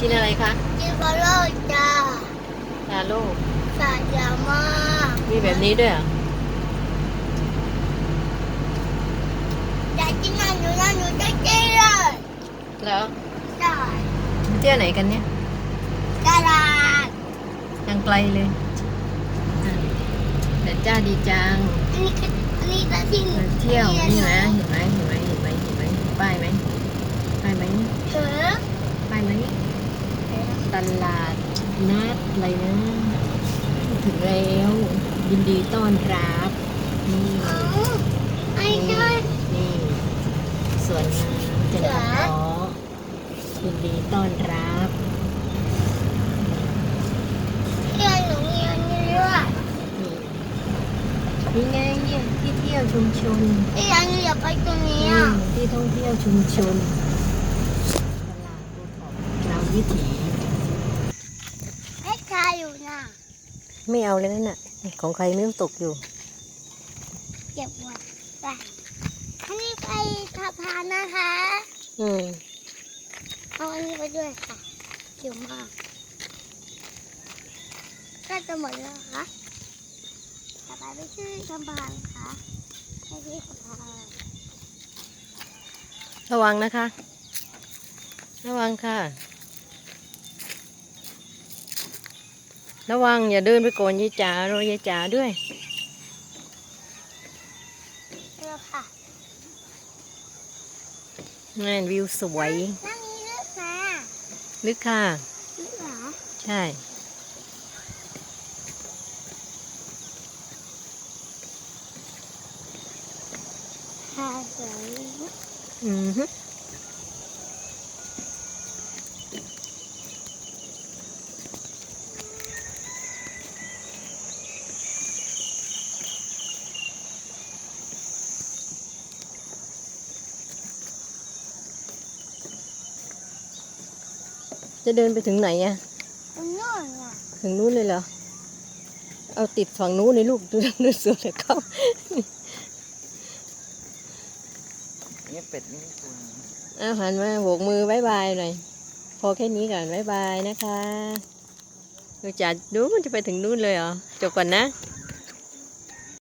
กินอะไรคะกินบอลโลจ้าลาโลสายามากมีแบบนี้ด้วยเหรออยากกินอันหนูนะหนูจะกินเลยแล้วได้เที่ยวไหนกันเนี่ยตลาดยังไกลเลยอะแต่จ้าดีจังอันนี้ก็อันนี้ก็ที่หนูมาเที่ยวนี่นะเห็นไหมเห็นไหมเห็นไหมเห็นไหมเห็นป้ายไหมป้ายไหม เถอะ ป้ายไหมต ลาดนัดอะไรนะ ถึงแล้วยินดีต้อนรับ นี่เอาไอ้ใช่นี่สวนน้ำจันทร์ขอยินดีต้อนรับเที่ยวหนูมีอันนี้ด้วยนี่นี่ไงเนี่ยที่เที่ยวชุมชนที่อันนี้อยากไปตรงนี้อือะมที่ท่องเที่ยวชุมชนตลาดภูเขานำวิถี ให้ชาอยู่นะ ไม่เอาเลยนั่นน่ะ ของใครไม่รู้ตกอยู่ เก็บไว้ไปอันนี้ไปสะพานนะคะ อืมเอาอันนี้ไปด้วยค่ะเกี่ยวมากก็จะหมดแล้วเหรอค่ะต่อไปไปชื่อสะพานค่ะไปที่สะพานระวังนะคะ ระวังค่ะ ระวังอย่าเดินไปโกนยายจ๋ารอยายจ๋าด้วยแล้วค่ะนั่นวิวสวย นั่งนี้ลึกนะลึกค่ะ ลึกเหรอ ใช่ ค่ะสวยอือฮึ จะเดินไปถึงไหนอะตรงโน่นอะถึงนู้นเลยเหรอ เอาติดฝั่งนู้นในลูกดูดูสวยเลยเข้าเนี่ยเป็ดนี่ไม่กลัวเอาหันมาโบกมือบายบายหน่อย พอแค่นี้ก่อนบายบายนะคะเราจะดูมันจะไปถึงนู้นเลยเหรอ จบก่อนนะไ